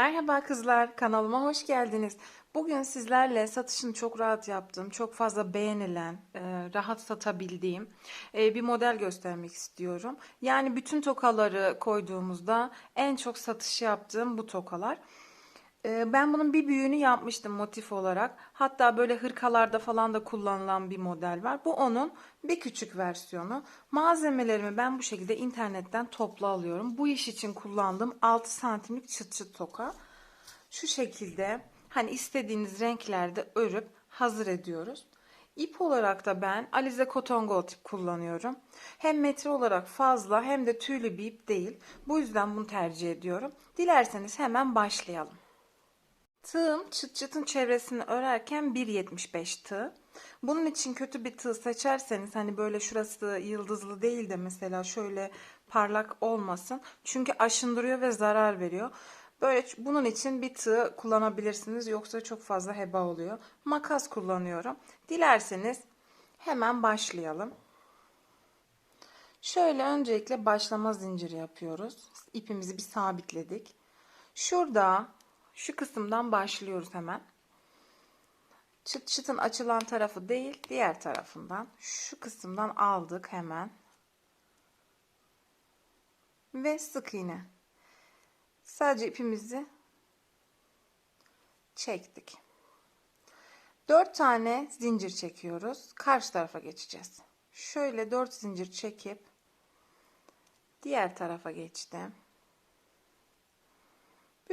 Merhaba kızlar, kanalıma hoş geldiniz. Bugün sizlerle satışını çok rahat yaptığım, çok fazla beğenilen, e, rahat satabildiğim e, bir model göstermek istiyorum. Yani bütün tokaları koyduğumuzda en çok satış yaptığım bu tokalar. E, Ben bunun bir büyüğünü yapmıştım motif olarak. Hatta böyle hırkalarda falan da kullanılan bir model var. Bu onun bir küçük versiyonu. Malzemelerimi ben bu şekilde internetten toplu alıyorum. Bu iş için kullandığım 6 santimlik çıt çıt toka. Şu şekilde hani istediğiniz renklerde örüp hazır ediyoruz. İp olarak da ben Alize Cotton Gold ip kullanıyorum. Hem metre olarak fazla hem de tüylü bir ip değil. Bu yüzden bunu tercih ediyorum. Dilerseniz hemen başlayalım. Tığım çıt çıtın çevresini örerken 1.75 tığ. Bunun için kötü bir tığ seçerseniz hani böyle şurası yıldızlı değil de mesela şöyle parlak olmasın. Çünkü aşındırıyor ve zarar veriyor. Böyle bunun için bir tığ kullanabilirsiniz yoksa çok fazla heba oluyor. Makas kullanıyorum. Dilerseniz hemen başlayalım. Şöyle öncelikle başlama zinciri yapıyoruz. İpimizi bir sabitledik. Şurada şu kısımdan başlıyoruz hemen. Çıt çıtın açılan tarafı değil, diğer tarafından. Şu kısımdan aldık hemen. Ve sık iğne. Sadece ipimizi çektik. 4 tane zincir çekiyoruz. Karşı tarafa geçeceğiz. Şöyle 4 zincir çekip diğer tarafa geçtim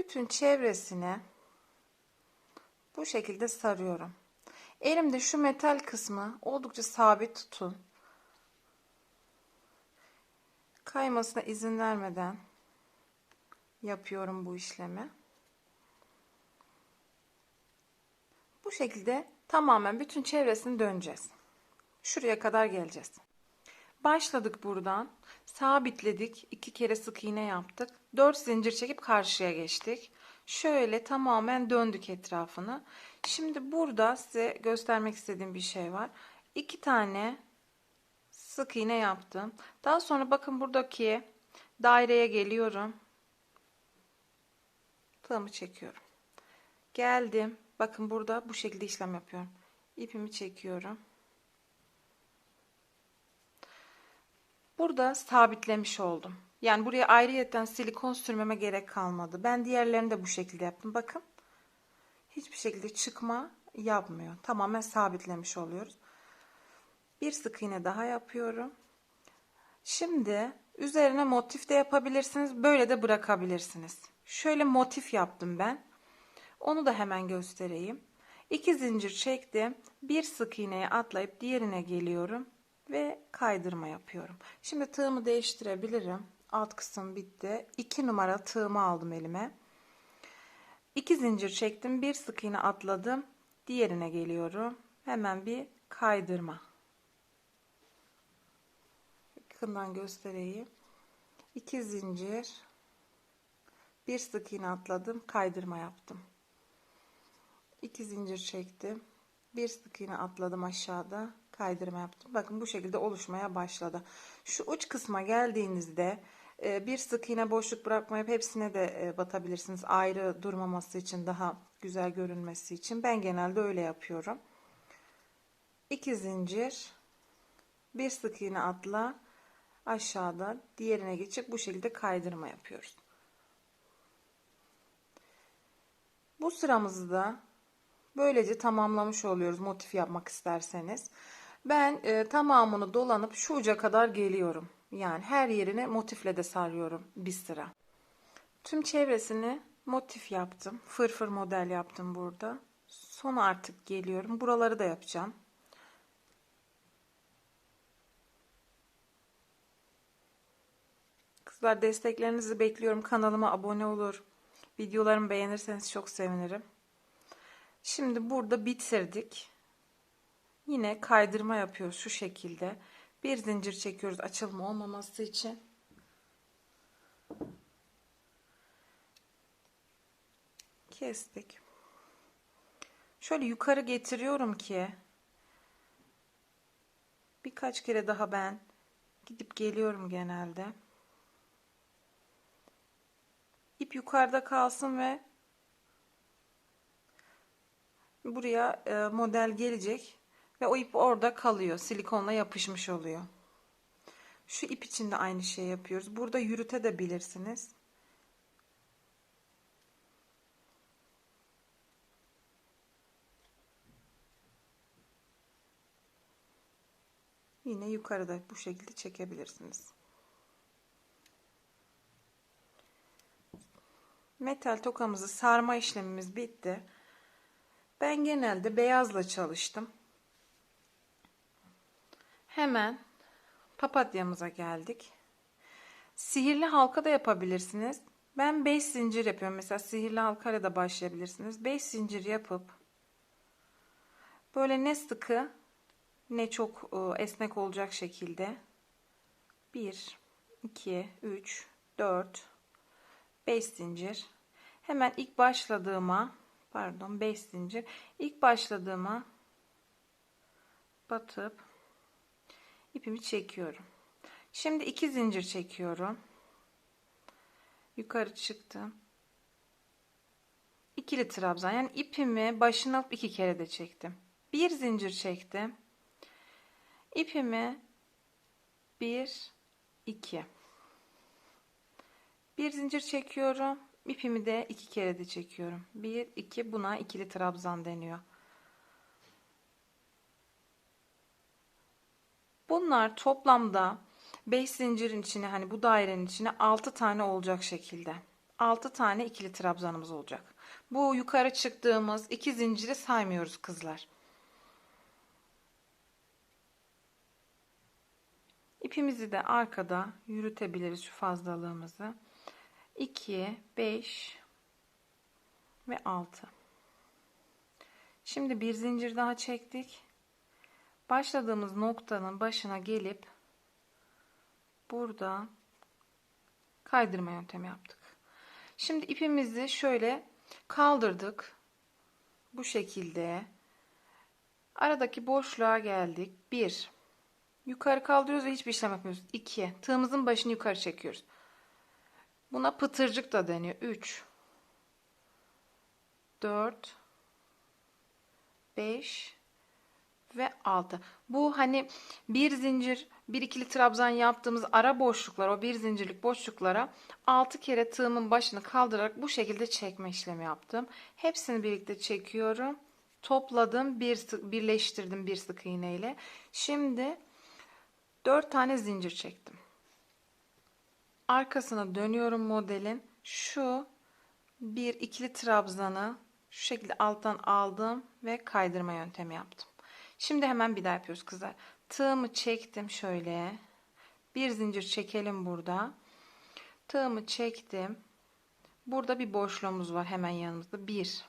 bütün çevresine bu şekilde sarıyorum. Elimde şu metal kısmı oldukça sabit tutun. Kaymasına izin vermeden yapıyorum bu işlemi. Bu şekilde tamamen bütün çevresini döneceğiz. Şuraya kadar geleceğiz. Başladık buradan. Sabitledik. iki kere sık iğne yaptık. 4 zincir çekip karşıya geçtik. Şöyle tamamen döndük etrafını. Şimdi burada size göstermek istediğim bir şey var. İki tane sık iğne yaptım. Daha sonra bakın buradaki daireye geliyorum. Tığımı çekiyorum. Geldim. Bakın burada bu şekilde işlem yapıyorum. İpimi çekiyorum. Burada sabitlemiş oldum. Yani buraya ayrıyetten silikon sürmeme gerek kalmadı. Ben diğerlerini de bu şekilde yaptım. Bakın. Hiçbir şekilde çıkma yapmıyor. Tamamen sabitlemiş oluyoruz. Bir sık iğne daha yapıyorum. Şimdi üzerine motif de yapabilirsiniz. Böyle de bırakabilirsiniz. Şöyle motif yaptım ben. Onu da hemen göstereyim. İki zincir çektim. Bir sık iğneye atlayıp diğerine geliyorum ve kaydırma yapıyorum. Şimdi tığımı değiştirebilirim. Alt kısım bitti. 2 numara tığımı aldım elime. 2 zincir çektim. Bir sık iğne atladım. Diğerine geliyorum. Hemen bir kaydırma. Yakından göstereyim. 2 zincir. Bir sık iğne atladım. Kaydırma yaptım. 2 zincir çektim. Bir sık iğne atladım aşağıda kaydırma yaptım. Bakın bu şekilde oluşmaya başladı. Şu uç kısma geldiğinizde e, bir sık iğne boşluk bırakmayıp hepsine de e, batabilirsiniz. Ayrı durmaması için daha güzel görünmesi için. Ben genelde öyle yapıyorum. 2 zincir bir sık iğne atla aşağıda diğerine geçip bu şekilde kaydırma yapıyoruz. Bu sıramızı da böylece tamamlamış oluyoruz motif yapmak isterseniz. Ben e, tamamını dolanıp şu uca kadar geliyorum. Yani her yerine motifle de sarıyorum bir sıra. Tüm çevresini motif yaptım. Fırfır model yaptım burada. Son artık geliyorum. Buraları da yapacağım. Kızlar desteklerinizi bekliyorum. Kanalıma abone olur. Videolarımı beğenirseniz çok sevinirim. Şimdi burada bitirdik. Yine kaydırma yapıyoruz şu şekilde. Bir zincir çekiyoruz açılma olmaması için. Kestik. Şöyle yukarı getiriyorum ki birkaç kere daha ben gidip geliyorum genelde. İp yukarıda kalsın ve buraya e, model gelecek ve o ip orada kalıyor. Silikonla yapışmış oluyor. Şu ip için de aynı şey yapıyoruz. Burada yürüte de bilirsiniz. Yine yukarıda bu şekilde çekebilirsiniz. Metal tokamızı sarma işlemimiz bitti. Ben genelde beyazla çalıştım. Hemen papatyamıza geldik. Sihirli halka da yapabilirsiniz. Ben 5 zincir yapıyorum. Mesela sihirli halkayla da başlayabilirsiniz. 5 zincir yapıp böyle ne sıkı ne çok e, esnek olacak şekilde 1 2 3 4 5 zincir hemen ilk başladığıma pardon 5 zincir. İlk başladığıma batıp ipimi çekiyorum. Şimdi 2 zincir çekiyorum. Yukarı çıktım ikili trabzan. Yani ipimi başına alıp iki kere de çektim. Bir zincir çektim. İpimi 1 2 bir zincir çekiyorum ipimi de iki kere de çekiyorum. 1 2 buna ikili trabzan deniyor. Bunlar toplamda 5 zincirin içine hani bu dairenin içine 6 tane olacak şekilde. 6 tane ikili trabzanımız olacak. Bu yukarı çıktığımız iki zinciri saymıyoruz kızlar. İpimizi de arkada yürütebiliriz şu fazlalığımızı. 2, 5 ve 6. Şimdi bir zincir daha çektik. Başladığımız noktanın başına gelip burada kaydırma yöntemi yaptık. Şimdi ipimizi şöyle kaldırdık. Bu şekilde aradaki boşluğa geldik. 1 Yukarı kaldırıyoruz ve hiçbir işlem yapmıyoruz. 2. Tığımızın başını yukarı çekiyoruz. Buna pıtırcık da deniyor. 3 4 5 ve 6. Bu hani bir zincir, bir ikili trabzan yaptığımız ara boşluklar, o bir zincirlik boşluklara 6 kere tığımın başını kaldırarak bu şekilde çekme işlemi yaptım. Hepsini birlikte çekiyorum. Topladım, bir birleştirdim bir sık iğne ile. Şimdi 4 tane zincir çektim. Arkasına dönüyorum modelin. Şu bir ikili trabzanı şu şekilde alttan aldım ve kaydırma yöntemi yaptım. Şimdi hemen bir daha yapıyoruz kızlar. Tığımı çektim şöyle. Bir zincir çekelim burada. Tığımı çektim. Burada bir boşluğumuz var hemen yanımızda. 1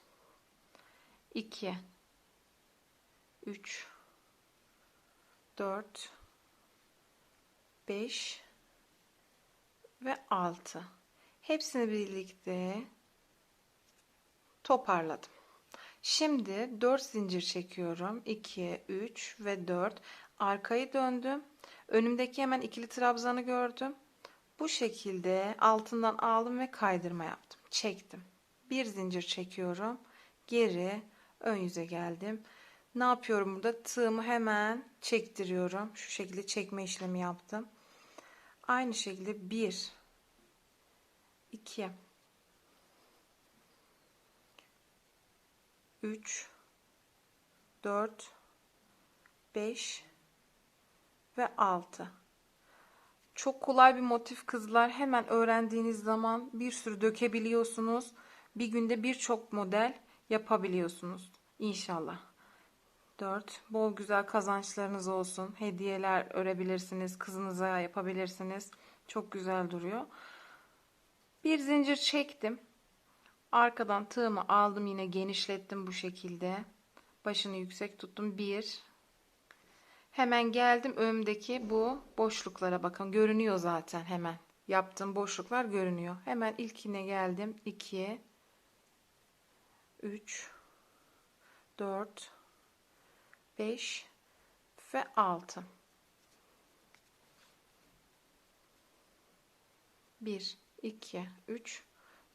2 3 4 5 ve 6. Hepsini birlikte toparladım. Şimdi 4 zincir çekiyorum. 2, 3 ve 4. Arkayı döndüm. Önümdeki hemen ikili trabzanı gördüm. Bu şekilde altından aldım ve kaydırma yaptım. Çektim. Bir zincir çekiyorum. Geri ön yüze geldim. Ne yapıyorum burada? Tığımı hemen çektiriyorum. Şu şekilde çekme işlemi yaptım. Aynı şekilde 1 2 3 4 5 ve 6 çok kolay bir motif kızlar. Hemen öğrendiğiniz zaman bir sürü dökebiliyorsunuz. Bir günde birçok model yapabiliyorsunuz inşallah 4. Bol güzel kazançlarınız olsun. Hediyeler örebilirsiniz. Kızınıza yapabilirsiniz. Çok güzel duruyor. Bir zincir çektim. Arkadan tığımı aldım. Yine genişlettim bu şekilde. Başını yüksek tuttum. 1. Hemen geldim önümdeki bu boşluklara bakın. Görünüyor zaten hemen. Yaptığım boşluklar görünüyor. Hemen ilkine geldim. 2 3 4 5 ve 6 1 2 3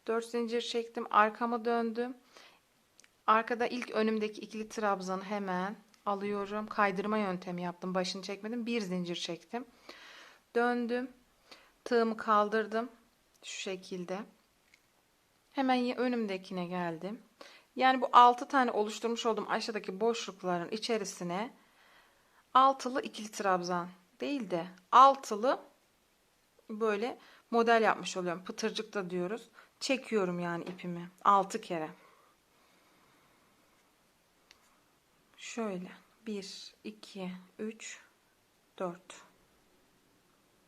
4 zincir çektim arkamı döndüm Arkada ilk önümdeki ikili trabzanı hemen alıyorum. Kaydırma yöntemi yaptım. Başını çekmedim. Bir zincir çektim. Döndüm. Tığımı kaldırdım. Şu şekilde. Hemen önümdekine geldim. Yani bu 6 tane oluşturmuş olduğum aşağıdaki boşlukların içerisine altılı ikili trabzan değil de altılı böyle model yapmış oluyorum. Pıtırcık da diyoruz. Çekiyorum yani ipimi 6 kere. Şöyle 1 2 3 4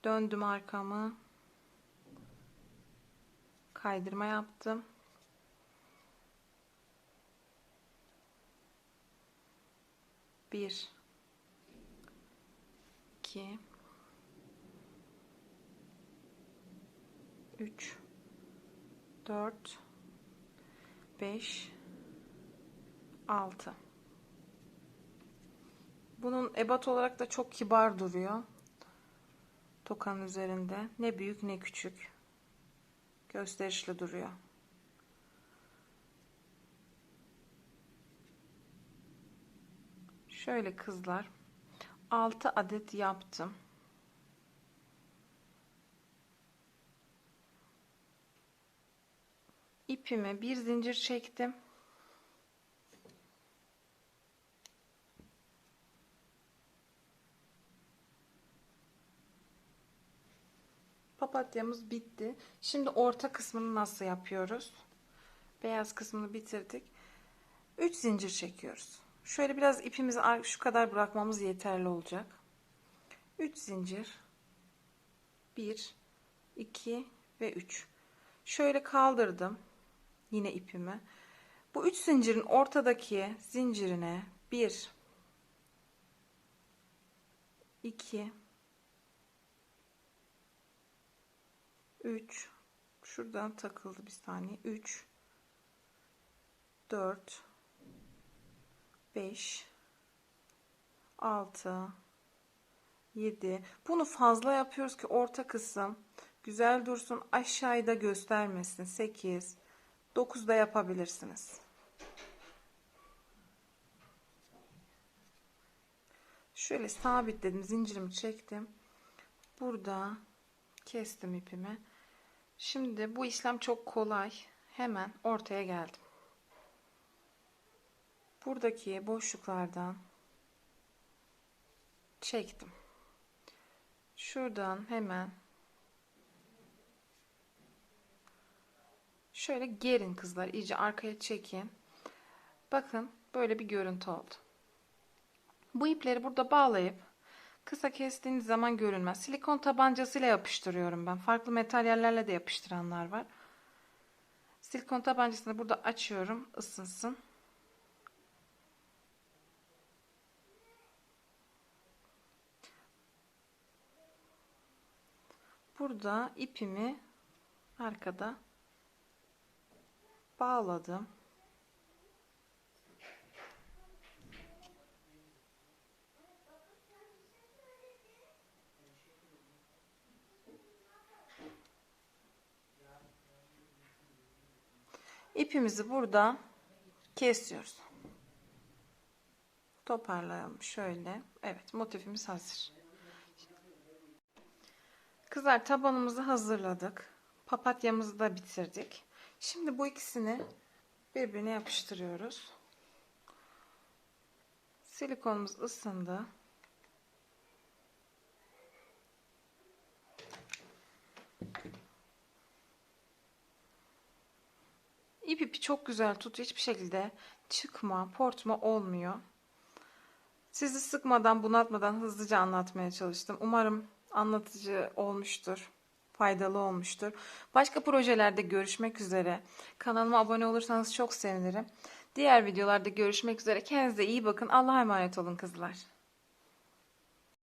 Döndüm arkamı. Kaydırma yaptım. Bir, iki, üç, dört, beş, altı. Bunun ebat olarak da çok kibar duruyor. Tokanın üzerinde. Ne büyük ne küçük. Gösterişli duruyor. Şöyle kızlar 6 adet yaptım. İpime bir zincir çektim. Papatyamız bitti. Şimdi orta kısmını nasıl yapıyoruz? Beyaz kısmını bitirdik. 3 zincir çekiyoruz. Şöyle biraz ipimizi şu kadar bırakmamız yeterli olacak. 3 zincir. 1 2 ve 3. Şöyle kaldırdım yine ipimi. Bu 3 zincirin ortadaki zincirine 1 2 3 şuradan takıldı bir saniye 3 4 5 6 7 bunu fazla yapıyoruz ki orta kısım güzel dursun aşağıda göstermesin. 8 9 da yapabilirsiniz. Şöyle sabitledim zincirimi çektim. Burada kestim ipimi. Şimdi bu işlem çok kolay. Hemen ortaya geldim buradaki boşluklardan çektim. Şuradan hemen şöyle gerin kızlar iyice arkaya çekin. Bakın böyle bir görüntü oldu. Bu ipleri burada bağlayıp kısa kestiğiniz zaman görünmez. Silikon tabancasıyla yapıştırıyorum ben. Farklı materyallerle de yapıştıranlar var. Silikon tabancasını burada açıyorum ısınsın. Burada ipimi arkada bağladım. İpimizi burada kesiyoruz. Toparlayalım şöyle. Evet motifimiz hazır. Kızlar tabanımızı hazırladık. Papatyamızı da bitirdik. Şimdi bu ikisini birbirine yapıştırıyoruz. Silikonumuz ısındı. İp ipi çok güzel tutuyor. Hiçbir şekilde çıkma, portma olmuyor. Sizi sıkmadan, bunaltmadan hızlıca anlatmaya çalıştım. Umarım anlatıcı olmuştur. Faydalı olmuştur. Başka projelerde görüşmek üzere. Kanalıma abone olursanız çok sevinirim. Diğer videolarda görüşmek üzere. Kendinize iyi bakın. Allah'a emanet olun kızlar.